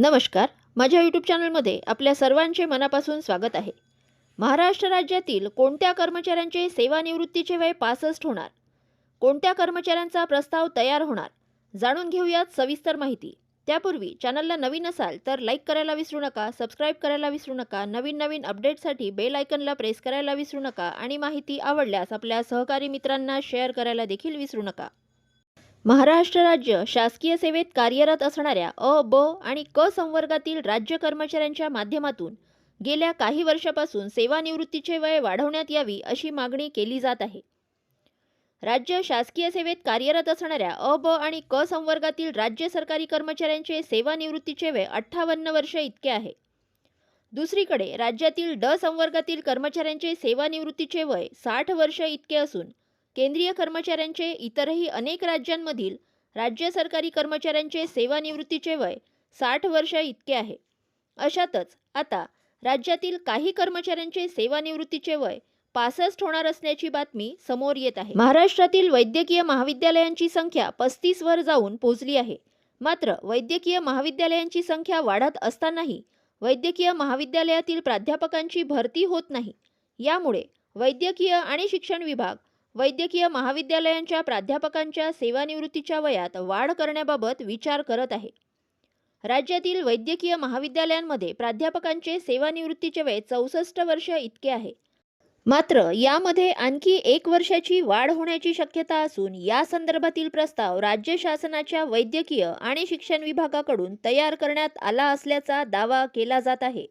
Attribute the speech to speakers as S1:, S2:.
S1: नमस्कार. माझ्या यूट्यूब चॅनलमध्ये आपल्या सर्वांचे मनापासून स्वागत आहे. महाराष्ट्र राज्यातील कोणत्या कर्मचाऱ्यांचे सेवानिवृत्तीचे वय पासष्ट होणार? कोणत्या कर्मचाऱ्यांचा प्रस्ताव तयार होणार? जाणून घेऊयात सविस्तर माहिती. त्यापूर्वी चॅनलला नवीन असाल तर लाईक करायला विसरू नका सबस्क्राईब करायला विसरू नका नवीन नवीन अपडेटसाठी बेल आयकनला प्रेस करायला विसरू नका आणि माहिती आवडल्यास आपल्या सहकारी मित्रांना शेअर करायला देखील विसरू नका. महाराष्ट्र राज्य शासकीय सेवेत कार्यरत असणाऱ्या अ ब आणि क संवर्गातील राज्य कर्मचाऱ्यांच्या माध्यमातून गेल्या काही वर्षापासून सेवानिवृत्तीचे वय वाढवण्यात यावी अशी मागणी केली जात आहे. राज्य शासकीय सेवेत कार्यरत असणाऱ्या अ ब आणि क संवर्गातील राज्य सरकारी कर्मचाऱ्यांचे सेवानिवृत्तीचे वय अठ्ठावन्न वर्ष इतके आहे. दुसरीकडे राज्यातील ड संवर्गातील कर्मचाऱ्यांचे सेवानिवृत्तीचे वय साठ वर्ष इतके असून केंद्रीय कर्मचाऱ्यांचे इतरही अनेक राज्यांमधील राज्य सरकारी कर्मचाऱ्यांचे सेवानिवृत्तीचे वय साठ वर्ष इतके आहे. अशातच आता राज्यातील काही कर्मचाऱ्यांचे सेवानिवृत्तीचे वय पासष्ट होणार असल्याची बातमी समोर येत आहे. महाराष्ट्रातील वैद्यकीय महाविद्यालयांची संख्या पस्तीस वर जाऊन पोहोचली आहे. मात्र वैद्यकीय महाविद्यालयांची संख्या वाढत असतानाही वैद्यकीय महाविद्यालयातील प्राध्यापकांची भरती होत नाही. यामुळे वैद्यकीय आणि शिक्षण विभाग वैद्यकीय महाविद्यालयांच्या प्राध्यापकांच्या सेवानिवृत्तीच्या वयात वाढ करण्याबाबत विचार करत आहे. राज्यातील वैद्यकीय महाविद्यालयांमध्ये प्राध्यापकांचे सेवानिवृत्तीचे वय चौसष्ट वर्ष इतके आहे. मात्र यामध्ये आणखी एक वर्षाची वाढ होण्याची शक्यता असून या संदर्भातील प्रस्ताव राज्य शासनाच्या वैद्यकीय आणि शिक्षण विभागाकडून तयार करण्यात आला असल्याचा दावा केला जात आहे.